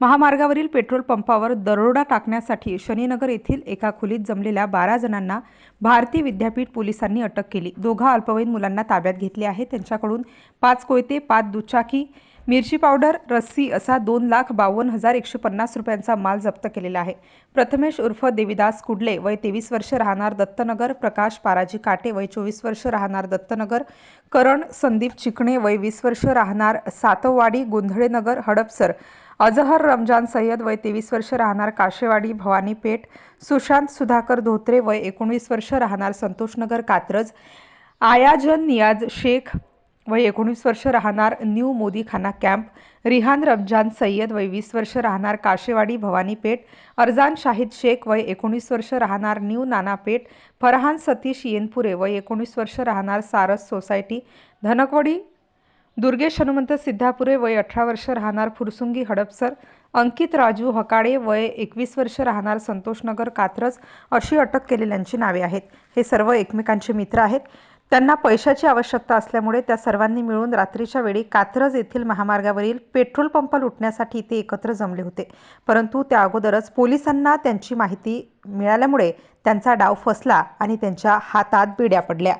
महामार्गावरील पेट्रोल पंपावर दरोडा टाकण्यासाठी शनीनगर येथील एका खोलीत जमलेल्या बारा जणांना भारती विद्यापीठ पोलिसांनी अटक केली. दोघा अल्पवयीन मुलांना ताब्यात घेतले आहे त्यांच्याकडून पाच कोयते पाच दुचाकी मिरची पावडर रस्सी असा दोन लाख बावन्न हजार एकशे पन्नास रुपयांचा माल जप्त केलेला आहे. प्रथमेश उर्फ देविदास कुडले वय तेवीस वर्ष राहणार दत्तनगर प्रकाश पाराजी काटे वय चोवीस वर्ष राहणार दत्तनगर करण संदीप चिकणे वय वीस वर्ष राहणार सातववाडी गोंधळेनगर हडपसर अजहर रमजान सय्यद वय तेवीस वर्ष राहणार काशेवाडी भवानी पेठ सुशांत सुधाकर धोत्रे वय एकोणवीस वर्ष राहणार संतोषनगर कात्रज आयाजन नियाज शेख वय एकोणीस वर्ष राहणार न्यू मोदीखाना कॅम्प. रिहान रमजान सय्यद वय वीस वर्ष राहणार काशेवाडी भवानी पेठ. शाहिद शेख वय एकोणीस वर्ष राहणार न्यू नानापेठ फरहान सतीश येनपुरे वय एकोणीस वर्ष राहणार सारस सोसायटी. धनकवडी दुर्गेश हनुमंत सिद्धापुरे वय अठरा वर्ष राहणार फुरसुंगी हडपसर. अंकित राजू हकाडे वय एकवीस वर्ष राहणार संतोषनगर कात्रज. अशी अटक केलेल्यांची नावे आहेत. हे सर्व एकमेकांचे मित्र आहेत. त्यांना पैशाची आवश्यकता असल्यामुळे त्या सर्वांनी मिळून रात्रीच्या वेळी कात्रज येथील महामार्गावरील पेट्रोल पंप लुटण्यासाठी ते एकत्र जमले होते. परंतु त्या अगोदरच पोलिसांना त्यांची माहिती मिळाल्यामुळे त्यांचा डाव फसला आणि त्यांच्या हातात बिड्या पडल्या.